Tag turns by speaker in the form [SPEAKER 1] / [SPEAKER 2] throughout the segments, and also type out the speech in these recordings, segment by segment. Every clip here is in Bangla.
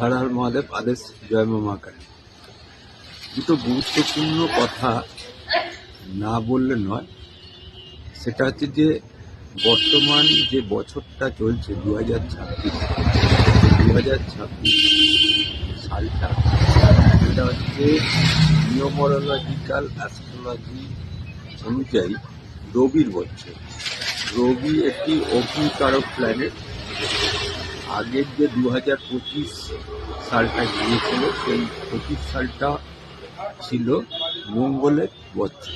[SPEAKER 1] হর মহাদেব আদেশ জয় মা মা দুটো গুরুত্বপূর্ণ কথা না বললে নয়। সেটা হচ্ছে যে, বর্তমান যে বছরটা চলছে দু হাজার ছাব্বিশ দু হাজার ছাব্বিশ সালটা এটা হচ্ছে নিউমোরোলজিক্যাল অ্যাস্ট্রোলজি অনুযায়ী রবির বছর। রবি একটি অগ্নিকারক প্ল্যানেট। আগের যে দু হাজার পঁচিশ সালটা গিয়েছিল, সেই পঁচিশ সালটা ছিল মঙ্গলের বছর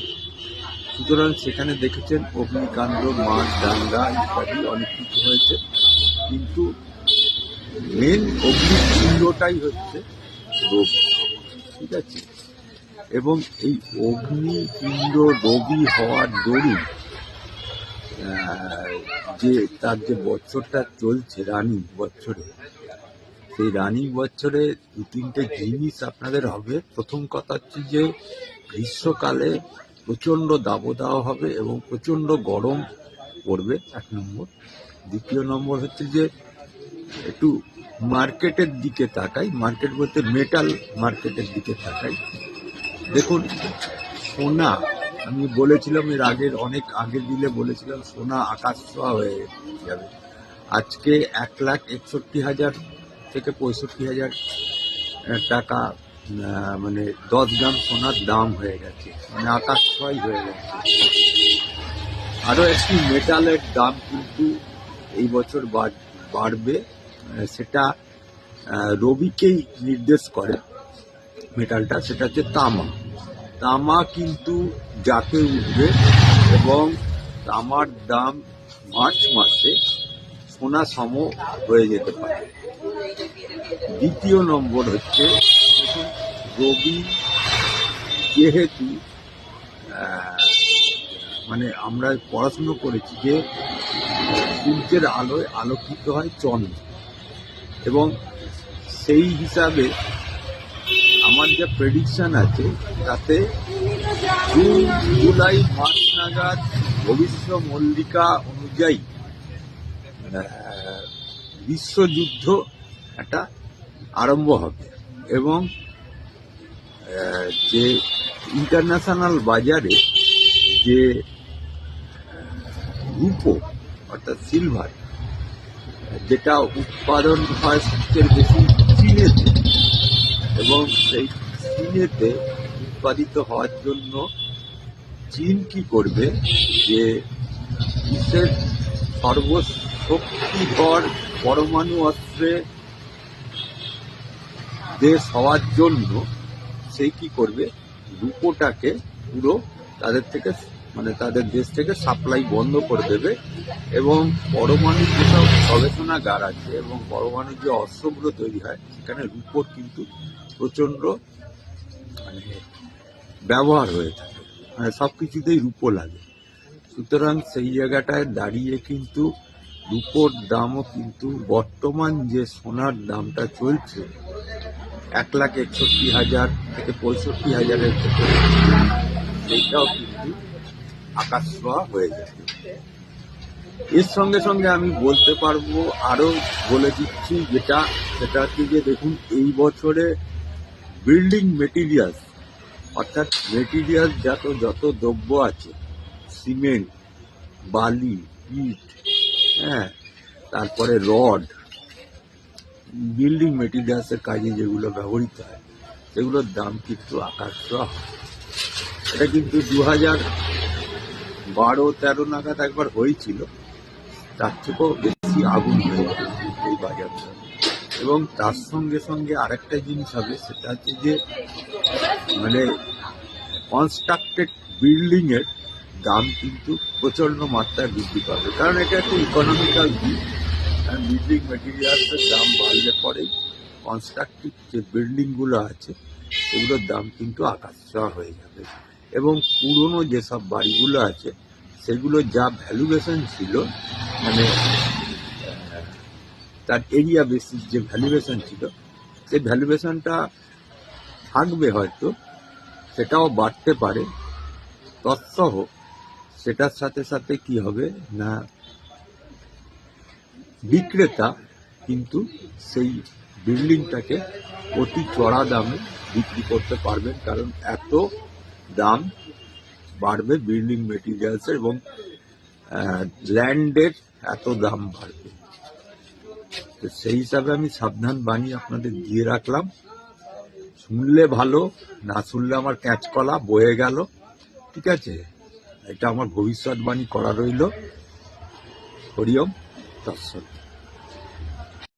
[SPEAKER 1] সুতরাং সেখানে দেখেছেন অগ্নিকাণ্ড, মাছ ডাঙ্গা ইত্যাদি অনেক কিছু হয়েছে। কিন্তু মেন অগ্নিকুণ্ডটাই হচ্ছে রবি ঠিক আছে? এবং এই অগ্নিপিণ্ড রবি হওয়ার দরুন যে তার যে বছরটা চলছে, রানিং বছরে, সেই রানিং বছরে দু তিনটে জিনিস আপনাদের হবে। প্রথম কথা হচ্ছে যে, গ্রীষ্মকালে প্রচণ্ড দাবদাহ হবে এবং প্রচণ্ড গরম পড়বে, এক নম্বর। দ্বিতীয় নম্বর হচ্ছে যে, একটু মার্কেটের দিকে তাকাই। মার্কেট বলতে মেটাল মার্কেটের দিকে তাকাই। দেখুন, সোনা আমি বলেছিলাম এর আগের, অনেক আগের দিলে বলেছিলাম, সোনা আকাশ ছোঁয়া হয়ে যাবে। আজকে এক লাখ একষট্টি হাজার থেকে পঁয়ষট্টি হাজার টাকা মানে দশ গ্রাম সোনার দাম হয়ে গেছে। মানে আকাশ ছোঁয়াই হয়ে গেছে। আরও একটি মেটালের দাম কিন্তু এই বছর বাড়- বাড়বে। সেটা রবিকেই নির্দেশ করে মেটালটা, সেটা হচ্ছে তামা। তামা কিন্তু জাকে উঠবে এবং তামার দাম মার্চ মাসে সোনা সম হয়ে যেতে পারে। দ্বিতীয় নম্বর হচ্ছে রবি যেহেতু মানে আমরা পড়াশুনো করেছি যে সূর্যের আলোয় আলোকিত হয় চন্দ্র এবং সেই হিসাবে আমার যা প্রেডিকশন আছে, তাতে জুন, জুলাই, মার্চ নাগাদ ভবিষ্য মল্লিকা অনুযায়ী বিশ্বযুদ্ধ একটা আরম্ভ হবে। এবং যে ইন্টারন্যাশনাল বাজারে যে রূপো, অর্থাৎ সিলভার যেটা উৎপাদন হয় সবচেয়ে বেশি চীনেতে এবং সেই চীনেতে উৎপাদিত হওয়ার জন্য চীন কি করবে? যে বিশ্বের সর্বশক্তিধর পরমাণু অস্ত্রে দেশ হওয়ার জন্য সেই কি করবে? রূপোটাকে পুরো তাদের থেকে মানে তাদের দেশ থেকে সাপ্লাই বন্ধ করে দেবে এবং পরমাণু যেসব গবেষণাগার আছে এবং পরমাণু যে অস্ত্রগুলো তৈরি হয়, সেখানে রূপোর কিন্তু প্রচণ্ড মানে ব্যবহার হয়ে থাকে। মানে সব কিছুতেই রূপো লাগে। সুতরাং সেই জায়গাটায় দাঁড়িয়ে কিন্তু রূপোর দামও কিন্তু বর্তমান যে সোনার দামটা চলছে, এক লাখ একষট্টি হাজার থেকে পঁয়ষট্টি হাজারের ভেতরে, সেইটাও কিন্তু আকাশ ছোঁয়া হয়ে যাবে এর সঙ্গে সঙ্গে আমি বলতে পারব আরও বলে দিচ্ছি যেটা, সেটা হচ্ছে যে দেখুন, এই বছরে বিল্ডিং মেটেরিয়ালস অর্থাৎ মেটেরিয়াল যত যত দ্রব্য আছে সিমেন্ট বালি, ইট হ্যাঁ তারপরে রড বিল্ডিং মেটেরিয়ালসের কাজে যেগুলো ব্যবহৃত হয়, সেগুলোর দাম কিন্তু আকাশ। এটা কিন্তু দু হাজার বারো তেরো নাগাদ একবার হয়েছিল, তার থেকেও বেশি আগুন হয়ে এই বাজারটা। এবং তার সঙ্গে সঙ্গে আরেকটা জিনিস হবে, সেটা হচ্ছে যে মানে কনস্ট্রাক্টেড বিল্ডিং এর দাম কিন্তু প্রচণ্ড মাত্রায় বৃদ্ধি পাবে। কারণ এটা একটা ইকোনমিক্যাল দিক বিল্ডিং মেটেরিয়ালসের দাম বাড়লে পরেই কনস্ট্রাকটিভ যে বিল্ডিংগুলো আছে, সেগুলোর দাম কিন্তু আকাশ হয়ে যাবে। এবং পুরনো যেসব বাড়িগুলো আছে, সেগুলো যা ভ্যালুয়েশন ছিল মানে তার এরিয়া বেসিস যে ভ্যালুয়েশন ছিল, সেই ভ্যালুয়েশনটা থাকবে হয়তো, সেটাও বাড়তে পারে। তৎসহ সেটার সাথে সাথে কি হবে না, বিক্রেতা কিন্তু সেই বিল্ডিংটাকে অতি চড়া দামে বিক্রি করতে পারবেন, কারণ এত দাম বাড়বে বিল্ডিং মেটেরিয়ালসের এবং ল্যান্ডের এত দাম বাড়বে। তো সেই হিসাবে আমি সাবধান বাণী আপনাদের দিয়ে রাখলাম। শুনলে ভালো, না শুনলে আমার ক্যাচ কলা বয়ে গেল। ঠিক আছে? এটা আমার ভবিষ্যৎবাণী করা রইল। হরিওম, তৎসৎ।